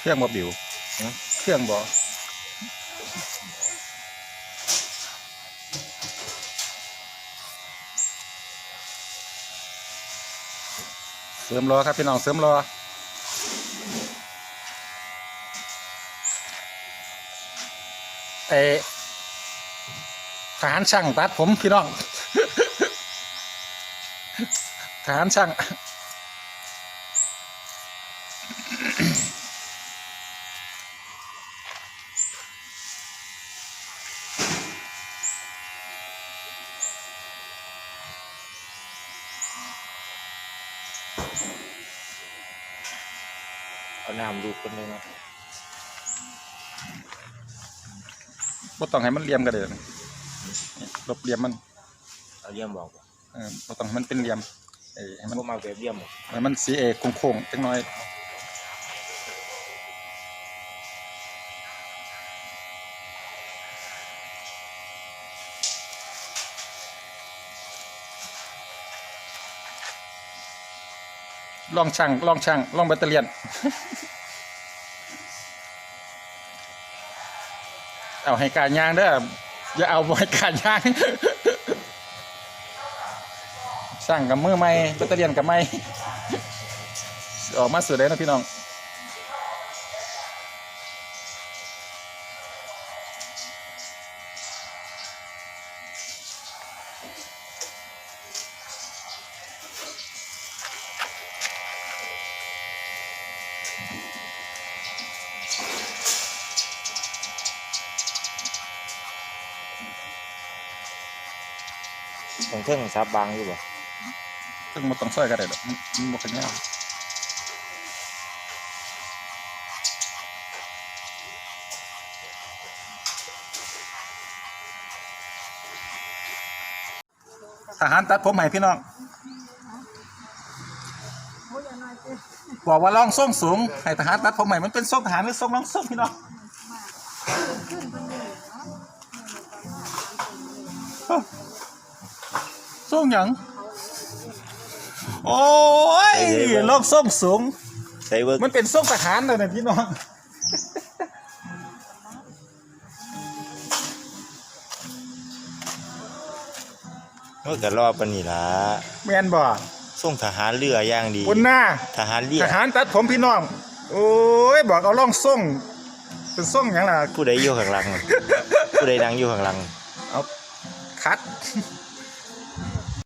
เครื่องบ่บิวเครื่องบ่เสริมรอครับพี่น้องเสริมรอเออทหารช่างตัดผมพี่น้องทหารช่าง เอาน้ำลูกคนเลยเนาะบ่ต้องให้มันเหลี่ยมกันเลยลบเหลี่ยมมันเอาเยี่ยมบอกว่าเออบ่ต้องให้มันเป็นเหลี่ยมเออให้มันพวกมาแบบเยี่ยมบอกให้มันสีเอโค้งๆจังน้อย ลองช่างลองช่างลองแบตเตอรี่ยนเอาให้การยางเด้ออย่าเอาไว้การยางสร้างกับมือไหม่แบตเตอรี่ยนกับใหม่ออกมาสวยเลยนะพี่น้อง ของเครื่องซับบางอยู่บ่ซึ่งมันต้องซอยกันได้หรอกมันมันบ่ขยาวทหารตัดผมใหม่พี่น้อง บอกว่าล่องส่งสูงให้ทหารตัดผมใหม่มันเป็นทรงทหารหรือทรงล่องส่งพี่น้อง ส่งหยังโอ้ยลองส่งสูง ใส่เวิร์กมันเป็นทรงทหารเลยนะพี่น้องมันก็รอปานนี่ล่ะแมนบ่ส่งทหารเรืออย่างดีบนหน้าทหารเรือทหารตัดผมพี่น้อง โอ้ยบอกเอาล่องส่งเป็นส่งหยังล่ะผู้ใดอยู่ข้างหลังผู้ใดนั่งอยู่ข้างหลังเอาคัด